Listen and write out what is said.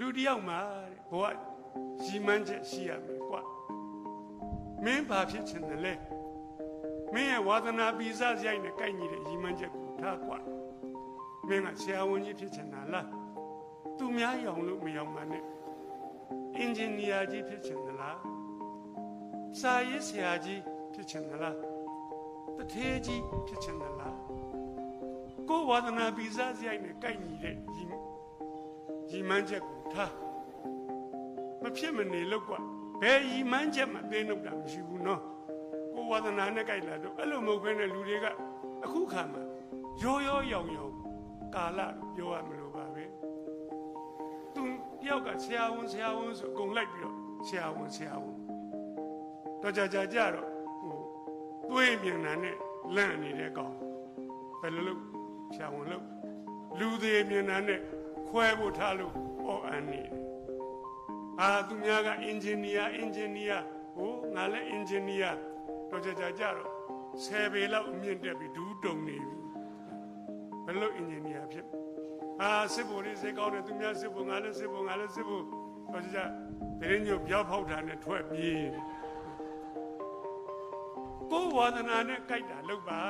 လူတစ်ယောက်မှာတဲ့ဘဝရီမန်းချက်ရှိရမယ်ကွာမင်းဘာဖြစ်ချင်တယ်လဲမင်းရဲ့ဝါသနာပိစရိုက်နဲ့ကိုက်ညီတဲ့ရီမန်းချက်ကိုထားကွာမင်းကဆရာဝန်ကြီးဖြစ်ချင်တာလားသူများရောင်လို့မရောင်ပါနဲ့အင်ဂျင်နီယာကြီးဖြစ်ချင်သလားစာရေးဆရာကြီးဖြစ်ချင်သလားတထေးကြီးဖြစ်ချင်သလားကိုယ်ဝါသနာပိစရိုက်နဲ့ကိုက်ညီတဲ့ရီရီမန်းချက်ကို ထားမဖြစ်မနေလို့ကွာဘယ်ရီမန်းချက်မှသိနှုတ်တာမရှိဘူးနော်ကိုယ်ဝါသနာနဲ့ကိုက်လာတော့အဲ့လိုမဟုတ်ဘဲနဲ့လူတွေကအခုခါမှာရောရောရောင်ရောင်ကာလလို့ပြောရမလို့ပါပဲသူတယောက်ကဆရာဝန်ဆရာဝန်ဆိုအကုန်လိုက်ပြီးတော့ဆရာဝန်ဆရာဝန်တော့ကြာကြာကြာတော့ဟိုသွေးမြင်တာနဲ့လန့်နေတဲ့ကောင်ဘယ်လိုလုပ်ဆရာဝန်လုပ်လူသေးမြင်တာနဲ့ခွဲဖို့ထားလို့ဟော အန်နေတယ်အာသူများကအင်ဂျင်နီယာအင်ဂျင်နီယာဟိုငါလည်းအင်ဂျင်နီယာတော့ကြာကြာကြာတော့ဆယ်ပေလောက်အမြင့်တက်ပြီးဒူးတုံနေပြီဘယ်လိုအင်ဂျင်နီယာဖြစ်အာစစ်ဖို့လေးစိတ်ကောင်းတယ်သူများစစ်ဖို့ငါလည်းစစ်ဖို့ငါလည်းစစ်ဖို့တော့ကြာကြာတရင်ညို့ပြောက်ဖောက်တာနဲ့ထွက်ပြေးကိုယ်ဝါဒနာနဲ့ကြိုက်တာလုပ်ပါ